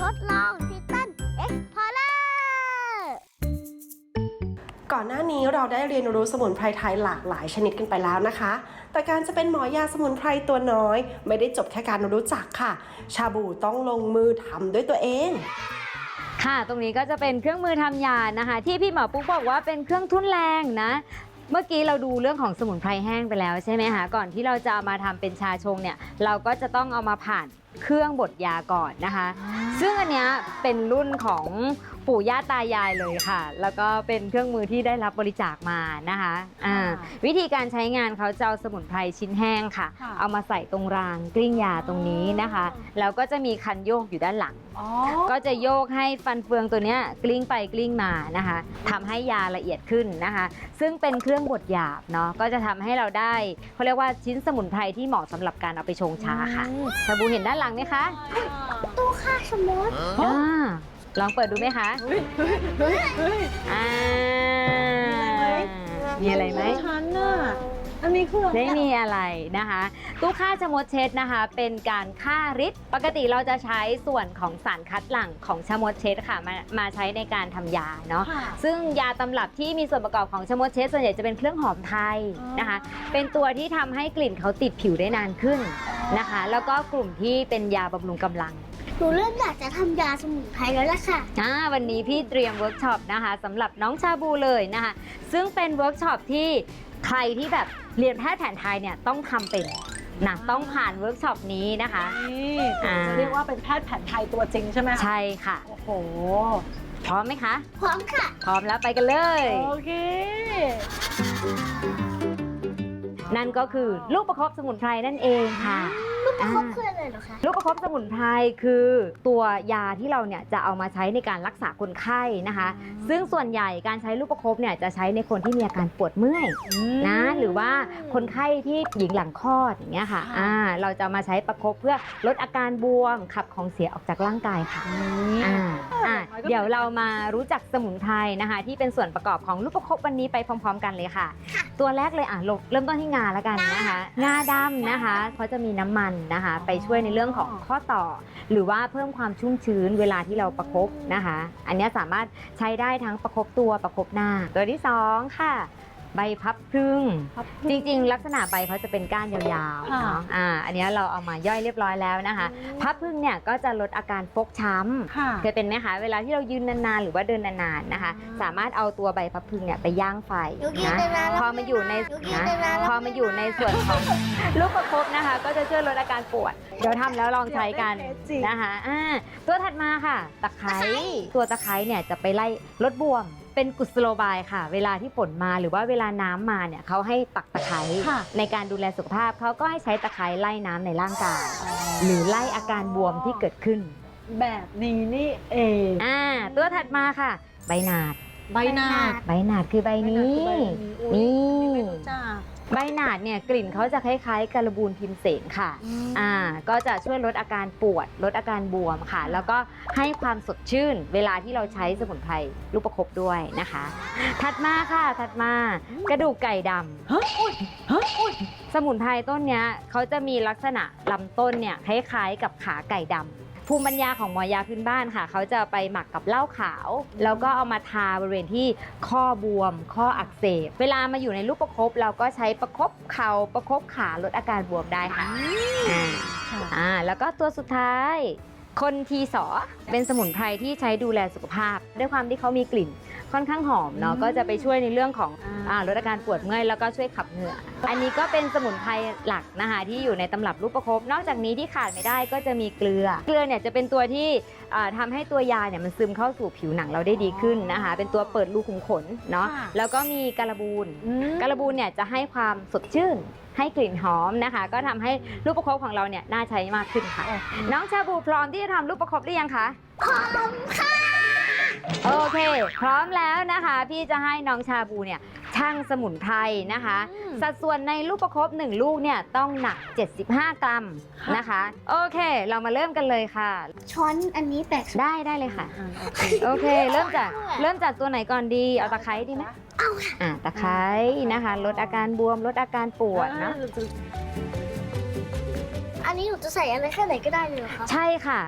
ทดลองทิตันเอ็กพอร์เลอร์ก่อนหน้านี้เราได้เรียนรู้สมุนไพรไทยหลากหลายชนิดกันไปแล้วนะคะ แต่การจะเป็นหมอยาสมุนไพรตัวน้อย ไม่ได้จบแค่การรู้จักค่ะ ชาบูต้องลงมือทำด้วยตัวเอง ค่ะ ตรงนี้ก็จะเป็นเครื่องมือทำยานะคะ ที่พี่หมอปุ๊กบอกว่าเป็นเครื่องทุ่นแรงนะ เมื่อกี้เราดูเรื่องของสมุนไพรแห้งไปแล้วใช่ไหมคะ ก่อนที่เราจะเอามาทำเป็นชาชงเนี่ย เราก็จะต้องเอามาผ่านเครื่องบดยาก่อนนะคะ ซึ่งอันเนี้ยเป็นรุ่นของปู่ย่าตายายเลยค่ะ แล้วก็เป็นเครื่องมือที่ได้รับบริจาคมานะคะอ่าวิธีการใช้งานเขาจะเอาสมุนไพรชิ้นแห้งค่ะค่ะเอามาใส่ตรงรางกลิ้งยาตรงนี้นะคะ แล้วก็จะมีคันโยกอยู่ด้านหลังอ๋อก็จะโยกให้ฟันเฟืองตัวเนี้ยกลิ้งไปกลิ้งมานะคะทำให้ยาละเอียดขึ้นนะคะ ซึ่งเป็นเครื่องบดหยาบเนาะ ก็จะทำให้เราได้เขาเรียกว่าชิ้นสมุนไพรที่เหมาะสำหรับการเอาไปชงชาค่ะชาบูเห็นด้านหลังไหมคะตู้ค่าสมุดอ่าลองเปิดดูไหมคะเฮ้ยเฮ้ยเฮ้ยเฮ้ยอ่ามีอะไรไหมฉันน่ะ อันนี้คืออะไรไม่มีอะไรนะคะ ตู้ฆ่าชะมดเช็ดนะคะ เป็นการฆ่าฤทธิ์ปกติเราจะใช้ส่วนของสารคัดหลั่งของชะมดเช็ดค่ะมามาใช้ในการทำยาเนาะค่ะ ซึ่งยาตำรับที่มีส่วนประกอบของชะมดเช็ดส่วนใหญ่จะเป็นเครื่องหอมไทยนะคะ เป็นตัวที่ทำให้กลิ่นเขาติดผิวได้นานขึ้น นะคะ แล้วก็กลุ่มที่เป็นยาบำรุงกำลัง หนูเริ่มอยากจะทำยาสมุนไพรแล้วล่ะค่ะ อ่าวันนี้พี่เตรียมเวิร์กช็อปนะคะสำหรับน้องชาบูเลยนะคะ ซึ่งเป็นเวิร์กช็อปที่ใครที่แบบเรียนแพทย์แผนไทยเนี่ยต้องทำเป็นนะต้องผ่านเวิร์กช็อปนี้นะคะ นี่อ่า จะเรียกว่าเป็นแพทย์แผนไทยตัวจริงใช่ไหมคะใช่ค่ะ โอ้โห พร้อมไหมคะ พร้อมค่ะ พร้อมแล้วไปกันเลย โอเค นั่นก็คือลูกประคบสมุนไพรนั่นเองค่ะ ประคบอ่าคืออะไรเหรอคะ ลูกประคบสมุนไพรคือตัวยาที่เราเนี่ยจะเอามาใช้ในการรักษาคนไข้นะคะ ซึ่งส่วนใหญ่การใช้ลูกประคบเนี่ยจะใช้ในคนที่มีอาการปวดเมื่อยนะหรือว่าคนไข้ที่หญิงหลังคลอดอย่างเงี้ยค่ะค่ะอ่าเราจะมาใช้ประคบเพื่อลดอาการบวมขับของเสียออกจากร่างกายค่ะอ่าอ่าเดี๋ยวเรามารู้จักสมุนไพรนะคะ ที่เป็นส่วนประกอบของลูกประคบวันนี้ไปพร้อม ๆ กันเลยค่ะ ตัวแรกเลยอะลงเริ่มต้นที่งาแล้วกันนะคะ งาดำนะคะเขาจะมีน้ำมันนะคะ ไปช่วยในเรื่องของข้อต่อ หรือว่าเพิ่มความชุ่มชื้นเวลาที่เราประคบนะคะ อันเนี้ยสามารถใช้ได้ทั้งประคบตัวประคบหน้า ตัวที่สองค่ะ ใบพับพึ่งครับจริงๆ ลักษณะใบเขาจะเป็นก้านยาวๆค่ะ เนาะอ่าอันเนี้ยเราเอามาย่อยเรียบร้อยแล้วนะคะ พับพึ่งเนี่ยก็จะลดอาการฟกช้ำค่ะ เคยเป็นไหมคะเวลาที่เรายืนนานๆ หรือว่าเดินนานๆนะคะ อ่า สามารถเอาตัวใบพับพึงเนี่ยไปย่างไฟหนูกินนะ ไปนานแล้วพอมาอยู่ในหนูกินนะไปนานแล้ว พอมาอยู่ในส่วนของ ลูกประคบนะคะ ก็จะช่วยลดอาการปวด เดี๋ยวทำแล้วลองใช้กันเดี๋ยวได้เทสจริง นะคะอ่าตัวถัดมาค่ะ ตะไคร้ตัวตะไคร้เนี่ยจะไปไล่ลดบวม เป็นกุศโลบายค่ะ เวลาที่ฝนมาหรือว่าเวลาน้ำมาเนี่ยเขาให้ปักตะไคร้ค่ะในการดูแลสุขภาพเขาก็ให้ใช้ตะไคร้ไล่น้ำในร่างกาย หรือไล่อาการบวมที่เกิดขึ้น แบบนี้นี่เองอ่าตัวถัดมาค่ะ ใบหนาดใบหน้าใบหนาดคือใบนี้นี่ไม่รู้จัก ใบหนาดเนี่ยกลิ่นเขาจะคล้ายๆการบูนพิมเสนค่ะอ่าก็จะช่วยลดอาการปวด ลดอาการบวมค่ะ แล้วก็ให้ความสดชื่น เวลาที่เราใช้สมุนไพรลูกประคบด้วยนะคะ ถัดมาค่ะถัดมากระดูกไก่ดำฮะอุ้ยฮะอุ้ยสมุนไพรต้นเนี้ยเขาจะมีลักษณะลำต้นเนี่ยคล้ายๆกับขาไก่ดำ ภูมิปัญญาของหมอยาพื้นบ้านค่ะ เขาจะไปหมักกับเหล้าขาว แล้วก็เอามาทาบริเวณที่ข้อบวม ข้ออักเสบ เวลามาอยู่ในลูกประคบเราก็ใช้ประคบเข่าประคบขาลดอาการบวมได้ค่ะอ่าค่ะอ่าแล้วก็ตัวสุดท้าย คนทีสอเป็นสมุนไพรที่ใช้ดูแลสุขภาพ ด้วยความที่เขามีกลิ่นค่อนข้างหอมเนาะอืมก็จะไปช่วยในเรื่องของอ่าอ่าลดอาการปวดเมื่อยแล้วก็ช่วยขับเหงื่อ อันนี้ก็เป็นสมุนไพรหลักนะคะที่อยู่ในตำรับรูปประคบนอกจากนี้ที่ขาดไม่ได้ก็จะมีเกลือ เกลือเนี่ยจะเป็นตัวที่อ่าทำาให้ตัวยาเนี่ยมันซึมเข้าสู่ผิวหนังเราได้ดีขึ้นนะคะเป็นตัวเปิดรูขุมขนเนาะค่ะแล้วก็มีการบูนอืมการบูนเนี่ยจะให้ความสดชื่น ให้กลิ่นหอมนะคะ ก็ทำให้ลูกประคบของเราเนี่ยน่าใช้มากขึ้นค่ะ น้องชาบูพร้อมที่จะทำลูกประคบหรือยังคะพร้อมค่ะโอเค พร้อมแล้วนะคะ พี่จะให้น้องชาบูเนี่ยชั่งสมุนไพรนะคะ สัดส่วนในลูกประคบ1 ลูกเนี่ยต้องหนัก 75 กรัมนะคะ โอเค เรามาเริ่มกันเลยค่ะ ช้อนอันนี้แตกได้ได้เลยค่ะอ่าโอเคโอเค เริ่มจากเริ่มจากตัวไหนก่อนดี เอาตะไคร้ดีไหมเอาค่ะอ่าตะไคร้นะคะ ลดอาการบวมลดอาการปวดเนอะอันนี้หนูจะใส่อะไรแค่ไหนก็ได้เลยเหรอคะใช่ค่ะ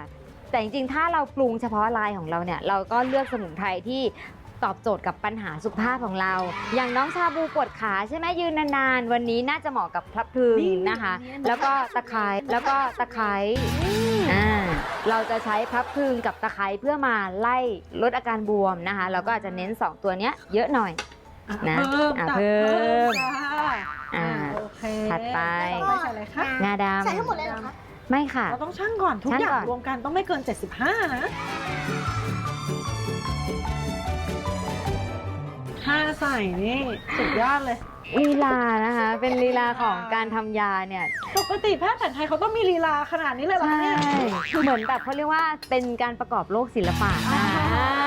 แต่จริงๆ ถ้าเราปรุงเฉพาะลายของเราเนี่ย เราก็เลือกสมุนไพรที่ตอบโจทย์กับปัญหาสุขภาพของเรา อย่างน้องชาบูปวดขาใช่ไหมยืนนานๆ วันนี้น่าจะเหมาะกับพลับพลึงนี่นะคะอันนี้แล้วก็ตะไคร้แล้วก็ตะไคร้อ่าเราจะใช้พลับพลึงกับตะไคร้เพื่อมาไล่ลดอาการบวมนะคะ เราก็อาจจะเน้น 2 ตัวเนี้ยเยอะหน่อยอะ นะเพิ่มอะจ้ะเพิ่มจ้าอ่า โอเคถัดไป ต่อไปใส่อะไรคะงาดำใส่ทั้งหมดเลยเหรอคะไม่ค่ะ เราต้องชั่งก่อนทุกชั่งอย่าก่งอน รวมกันต้องไม่เกิน 75 นะถ้าใส่นี่สุดยอดเลย ลีลานะคะ เป็นลีลาของการทำยาเนี่ย ปกติแพทย์แผนไทยเขาต้องมีลีลาขนาดนี้เลยเหรอใช่ คะเนี่ยเหมือนแบบเขาเรียกว่าเป็นการประกอบโลกศิลปะนะอ่า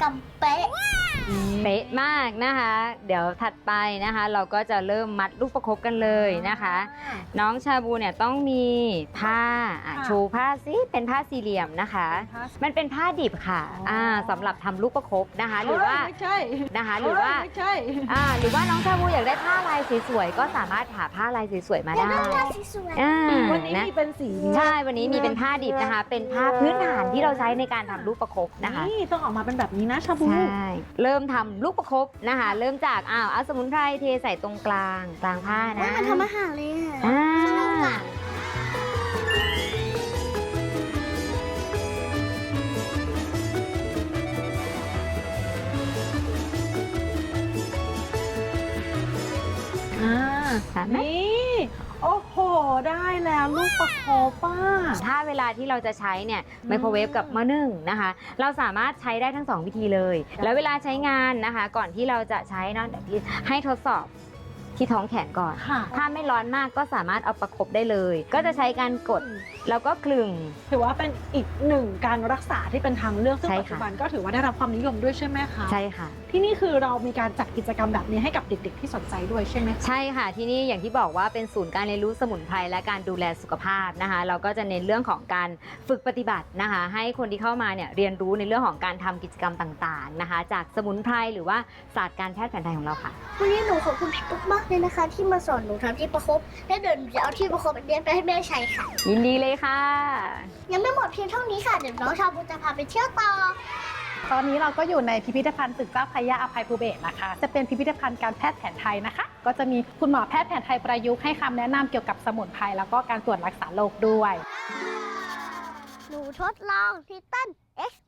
กรัมเป๊ะ เป๊ะมากนะคะ เดี๋ยวถัดไปนะคะ เราก็จะเริ่มมัดลูกประคบกันเลยนะคะ น้องชาบูเนี่ยต้องมีผ้าอะค่ะชูผ้าซิเป็นผ้าสี่เหลี่ยมนะคะมันเป็นผ้าดิบค่ะอ่าสำหรับทำลูกประคบนะคะ หรือว่าไม่ใช่นะคะ หรือว่าไม่ใช่อ่าหรือว่าน้องชาบูอยากได้ผ้าลายสวยๆก็สามารถหาผ้าลายสวยๆมาอยากได้ได้ลายสวยอ่าวันนี้นะ มีเป็นสีใช่ วันนี้มีเป็นผ้าดิบนะคะ เป็นผ้าพื้นฐานที่เราใช้ในการทำลูกประคบนะคะ นี่ต้องออกมาเป็นแบบนี้นะชาบู ใช่ เริ่มทำลูกประคบนะคะ เริ่มจากอ้าวเอาสมุนไพรเทใส่ตรงกลางกลางผ้าๆนะว่ามันทำอาหารเลยอะอ่าสนุกอะอ่าค่ะไหมนี่โอ้โห ได้แล้วลูกประโคป้า ถ้าเวลาที่เราจะใช้เนี่ยไมโครเวฟกับหม้อนึ่งนะคะ เราสามารถใช้ได้ทั้งสองวิธีเลย แล้วเวลาใช้งานนะคะ ก่อนที่เราจะใช้เนอะเดี๋ยวพี่ให้ทดสอบที่ท้องแขนก่อน ค่ะ ถ้าไม่ร้อนมากก็สามารถเอาประคบได้เลย ก็จะใช้การกดแล้วก็คลึง ถือว่าเป็นอีกหนึ่งการรักษาที่เป็นทางเลือกซึ่งใช่ปัจค่ะ จุบันก็ถือว่าได้รับความนิยมด้วยใช่ไหมคะ ใช่ค่ะ ที่นี่คือเรามีการจัดกิจกรรมแบบนี้ให้กับเด็ก ๆ ที่สนใจด้วยใช่ไหมคะ ใช่ค่ะที่นี่อย่างที่บอกว่าเป็นศูนย์การเรียนรู้สมุนไพรและการดูแลสุขภาพนะคะ เราก็จะเน้นเรื่องของการฝึกปฏิบัตินะคะ ให้คนที่เข้ามาเนี่ยเรียนรู้ในเรื่องของการทำกิจกรรมต่างๆนะคะ จากสมุนไพรหรือว่าศาสตร์การแพทย์แผนไทยของเราค่ะ วันนี้หนูขอบคุณพี่ตุ๊กมากเลยนะคะ ที่มาสอนหนูทำที่ประคบ และเดินหนูจะเอาที่ประคบอันเนี้ยไปให้แม่ใช้ค่ะ ยินดีเลยค่ะ ยังไม่หมดเพียงเท่านี้ค่ะ เดี๋ยวน้องชาบูจะพาไปเที่ยวต่อ ตอนนี้เราก็อยู่ในพิพิธภัณฑ์ตึกเจ้าพระยาอภัยภูเบศนะคะ จะเป็นพิพิธภัณฑ์การแพทย์แผนไทยนะคะ ก็จะมีคุณหมอแพทย์แผนไทยประยุกต์ให้คำแนะนำเกี่ยวกับสมุนไพรแล้วก็การตรวจรักษาโรคด้วย หนูทดลองทิตันเอ็กซ์